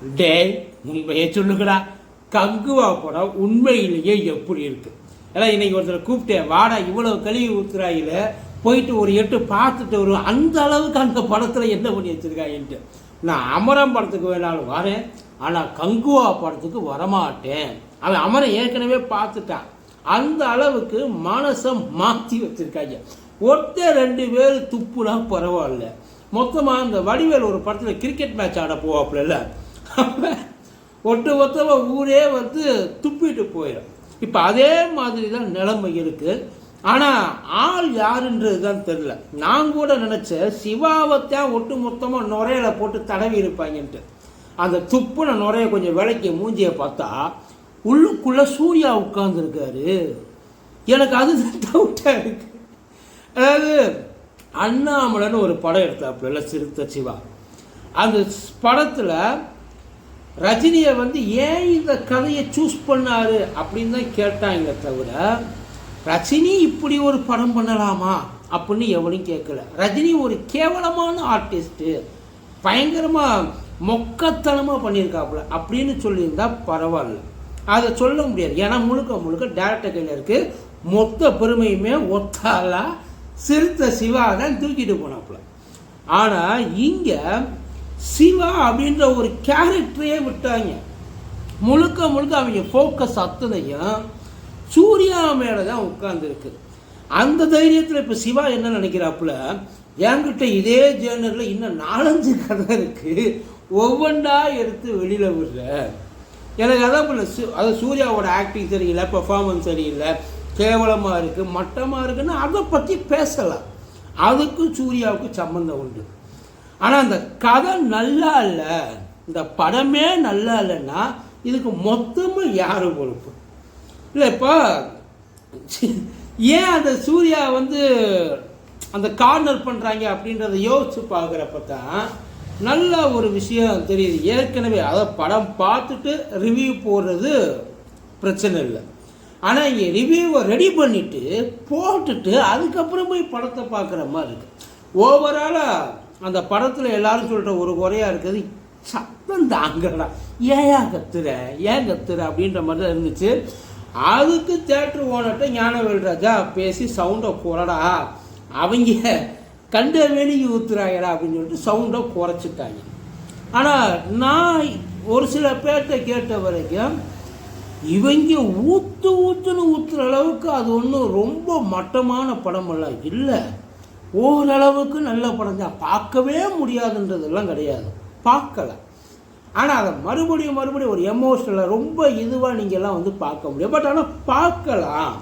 டேய் உண்மையை சொல்லுங்கடா. கங்குவா படம் உண்மையிலேயே எப்படி இருக்கு? ஏன்னா இன்னைக்கு ஒருத்தர் கூப்பிட்டேன் வாடா இவ்வளவு கழுவி ஊத்துறாயில. போயிட்டு ஒரு எட்டு பார்த்துட்டு வருவோம் அந்த அளவுக்கு அந்த படத்தில் என்ன பண்ணி வச்சிருக்காங்கன்ட்டு நான் அமரம் படத்துக்கு வேணாலும் வரேன். ஆனால் கங்குவா படத்துக்கு வரமாட்டேன். அவன் அமரன் ஏற்கனவே பார்த்துட்டான். அந்த அளவுக்கு மனசை மாற்றி வச்சுருக்காங்க. ஒருத்தர் ரெண்டு பேர் துப்புனா பரவாயில்ல. மொத்தமாக அந்த வடிவேல் ஒரு படத்தில் கிரிக்கெட் மேட்ச் ஆட போவாப்புல ஒட்டு மொத்தமாக ஊரே வந்து துப்பிட்டு போயிடும். இப்போ அதே மாதிரி தான் நிலைமை இருக்குது ஆனால் ஆள் யாருன்றது தான் தெரில நான் கூட நினச்சேன் சிவாவைத்தான் ஒட்டு மொத்தமாக நுரையில போட்டு தடவி இருப்பாங்கன்ட்டு. அந்த துப்புன நுரைய கொஞ்சம் விலைக்கு மூஞ்சியை பார்த்தா உள்ளுக்குள்ளே சூர்யா உட்கார்ந்துருக்காரு. எனக்கு அது டவுட்டாக இருக்கு. அதாவது அண்ணாமலைன்னு ஒரு படம் எடுத்தாப்புல சிறுத்த சிவா. அந்த படத்தில் ரஜினியை வந்து ஏன் இந்த கதையை சூஸ் பண்ணாரு அப்படின்னு தான் கேட்டாங்க தவிர ரஜினி இப்படி ஒரு படம் பண்ணலாமா அப்படின்னு எவனும் கேட்கல. ரஜினி ஒரு கேவலமான ஆர்டிஸ்ட்டு பயங்கரமாக மொக்கத்தனமாக பண்ணியிருக்காப்புல அப்படின்னு சொல்லியிருந்தா பரவாயில்ல. அதை சொல்ல முடியாது. ஏன்னா முழுக்க முழுக்க டேரக்டர் கையில் இருக்குது மொத்த பெருமையுமே ஒத்தாலா சிறுத்தை சிவா தான் தூக்கிட்டு போனாப்புல. ஆனால் இங்கே சிவா அப்படின்ற ஒரு கேரக்டரையே விட்டாங்க. முழுக்க முழுக்க அவங்க ஃபோக்கஸ் அத்தனையும் சூர்யா மேலே தான் உட்காந்துருக்கு அந்த தைரியத்தில் இப்போ சிவா என்ன நினைக்கிறாப்புல? என்கிட்ட இதே ஜேர்னலில் இன்னும் நாலஞ்சு கதை இருக்குது ஒவ்வொன்றா எடுத்து வெளியில் விடுற. எனக்கு அதான் பண்ண அது சூர்யாவோட ஆக்டிங் சரியில்லை பெர்ஃபார்மன்ஸ் சரியில்லை கேவலமாக இருக்குது மட்டமாக இருக்குன்னு அதை பற்றி பேசலாம். அதுக்கும் சூர்யாவுக்கு சம்மந்தம் உண்டு. ஆனால் அந்த கதை நல்லா இல்லை. இந்த படமே நல்லா இல்லைன்னா இதுக்கு மொத்தமாக யார் பொறுப்பு? இல்லை இப்போ ஏன் அந்த சூர்யா வந்து அந்த கார்னர் பண்ணுறாங்க அப்படின்றத யோசித்து பார்க்குறப்ப தான் நல்ல ஒரு விஷயம் தெரியுது. ஏற்கனவே அதை படம் பார்த்துட்டு ரிவ்யூ போடுறது பிரச்சனை இல்லை. ஆனால் இங்கே ரிவ்யூவை ரெடி பண்ணிவிட்டு போட்டுட்டு அதுக்கப்புறம் போய் படத்தை பார்க்குற மாதிரி இருக்குது ஓவராலாக அந்த படத்தில் எல்லாரும் சொல்கிற ஒரு குறையாக இருக்குது சத்தம் தாங்கடா ஏன் கத்துற ஏன் கத்துற? அப்படின்ற மாதிரி தான் இருந்துச்சு. அதுக்கு தேட்டர் ஓனர்கிட்ட ஞானவேல் ராஜா பேசி சவுண்டை குறடா அவங்க கண்ட வெளியே ஊத்துறாங்கடா அப்படின்னு சொல்லிட்டு சவுண்டை குறைச்சிட்டாங்க. ஆனால் நான் ஒரு சில பேர்கிட்ட கேட்ட வரைக்கும் இவங்க ஊற்று ஊற்றுன்னு ஊற்றுற அளவுக்கு அது ஒன்றும் ரொம்ப மட்டமான படமெல்லாம் இல்லை. ஓரளவுக்கு நல்ல படம் தான். பார்க்கவே முடியாதுன்றதெல்லாம் கிடையாது. பார்க்கலை. ஆனால் அதை மறுபடியும் மறுபடியும் ஒரு எமோஷனில் ரொம்ப இதுவாக நீங்கள்லாம் வந்து பார்க்க முடியும். பட் ஆனால் பார்க்கலாம்.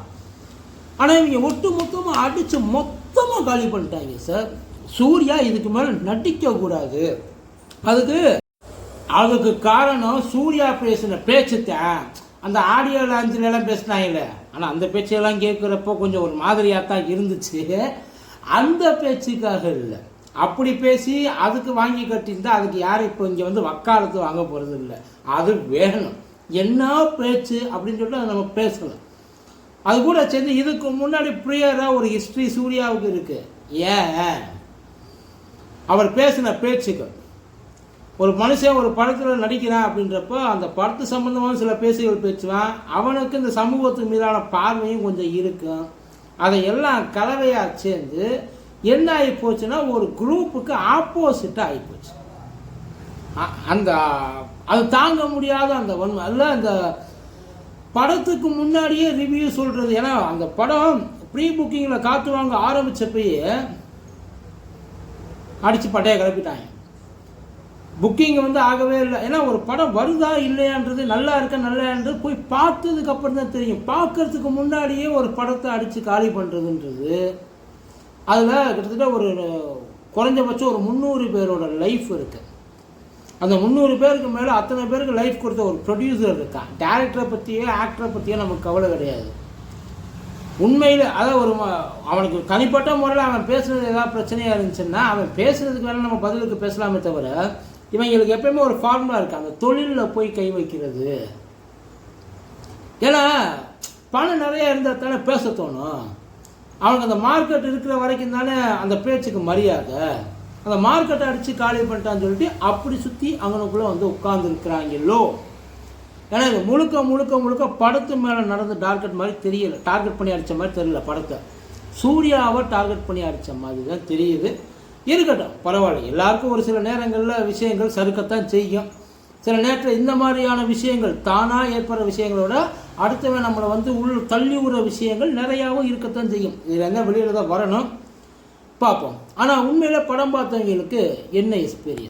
ஆனால் இவங்க ஒட்டு மொத்தமாக அடித்து மொத்தமாக காலி பண்ணிட்டாங்க சார் சூர்யா இதுக்கு மேலே நடிக்கக்கூடாது அதுக்கு அதுக்கு காரணம் சூர்யா பேசின பேச்சு தான் அந்த ஆடியோ லாஞ்சிலெல்லாம் எல்லாம் பேசினாங்கல்ல. ஆனால் அந்த பேச்செல்லாம் கேட்குறப்போ கொஞ்சம் ஒரு மாதிரியாக தான் இருந்துச்சு. அந்த பேச்சுக்காக இல்லை. அப்படி பேசி அதுக்கு வாங்கி கட்டியிருந்தா அதுக்கு யாரும் இப்போ இங்கே வந்து வக்காலத்து வாங்க போகிறது இல்லை. அது வேணும். என்ன பேச்சு அப்படின்னு சொல்லிட்டு அதை நம்ம பேசலாம் அது கூட சேர்ந்து இதுக்கு முன்னாடி ப்ரியராக ஒரு ஹிஸ்ட்ரி சூர்யாவுக்கு இருக்குது ஏன்? அவர் பேசின பேச்சுக்கள். ஒரு மனுஷன் ஒரு படத்தில் நடிக்கிறான் அப்படின்றப்போ அந்த படத்து சம்மந்தமான சில பேச்சுகள் பேசுவான் அவனுக்கு இந்த சமூகத்துக்கு மீதான பார்வையும் கொஞ்சம் இருக்கும். அதை எல்லாம் கலவையாக சேர்ந்து என்ன ஆகி போச்சுன்னா ஒரு குரூப்புக்கு ஆப்போசிட்டாக ஆகி போச்சு. அந்த அது தாங்க முடியாத அந்த வன்மை அல்ல அந்த படத்துக்கு முன்னாடியே ரிவ்யூ சொல்கிறது ஏன்னா அந்த படம் ப்ரீ புக்கிங்கில் காத்து வாங்க ஆரம்பித்தப்பயே அடித்து பட்டையை கிளப்பிட்டாங்க. புக்கிங் வந்து ஆகவே இல்லை. ஏன்னா ஒரு படம் வருதா இல்லையான்றது நல்லா இருக்க நல்லான்றது போய் பார்த்ததுக்கு அப்புறம் தான் தெரியும். பார்க்கறதுக்கு முன்னாடியே ஒரு படத்தை அடித்து காலி பண்ணுறதுன்றது அதில் கிட்டத்தட்ட ஒரு குறைஞ்சபட்சம் ஒரு முந்நூறு பேரோட லைஃப் இருக்குது அந்த முந்நூறு பேருக்கு மேலே அத்தனை பேருக்கு லைஃப் கொடுத்த ஒரு ப்ரொடியூசர் இருக்கான் டேரக்டரை பற்றியோ ஆக்டரை பற்றியோ நமக்கு கவலை கிடையாது. உண்மையில் அதாவது ஒரு அவனுக்கு தனிப்பட்ட முறையில் அவன் பேசுனது ஏதாவது பிரச்சனையாக இருந்துச்சுன்னா அவன் பேசுனதுக்கு வேணால் நம்ம பதிலுக்கு பேசலாமே தவிர இவங்களுக்கு எப்பயுமே ஒரு ஃபார்முலா இருக்குது அந்த தொழிலில் போய் கை வைக்கிறது. ஏன்னா பணம் நிறைய இருந்தால் தானே பேச தோணும். அவனுக்கு அந்த மார்க்கெட் இருக்கிற வரைக்கும் தானே அந்த பேச்சுக்கு மரியாதை. அந்த மார்க்கெட்டை அடித்து காலி பண்ணிட்டான்னு சொல்லிட்டு அப்படி சுற்றி அங்கனுக்குள்ளே வந்து உட்காந்துருக்குறாங்களோ ஏன்னா இது முழுக்க முழுக்க முழுக்க படத்து மேலே நடந்த டார்கெட் மாதிரி தெரியல. டார்கெட் பண்ணி அடித்த மாதிரி தெரியல படத்தை. சூர்யாவை டார்கெட் பண்ணி அடித்த மாதிரி தான் தெரியுது. இருக்கட்டும். பரவாயில்ல. எல்லாருக்கும் ஒரு சில நேரங்களில் விஷயங்கள் சறுக்கத்தான் செய்யும். சில நேரத்தில் இந்த மாதிரியான விஷயங்கள் தானாக ஏற்படுற விஷயங்களோட அடுத்தவன் நம்மளை வந்து உள் தள்ளி விடுற விஷயங்கள் நிறையாவும் இருக்கத்தான் செய்யும். இதில் என்ன வெளியில் தான் வரணும்? பார்ப்போம். ஆனால் உண்மையில் படம் பார்த்தவங்களுக்கு என்ன எக்ஸ்பீரியன்ஸ்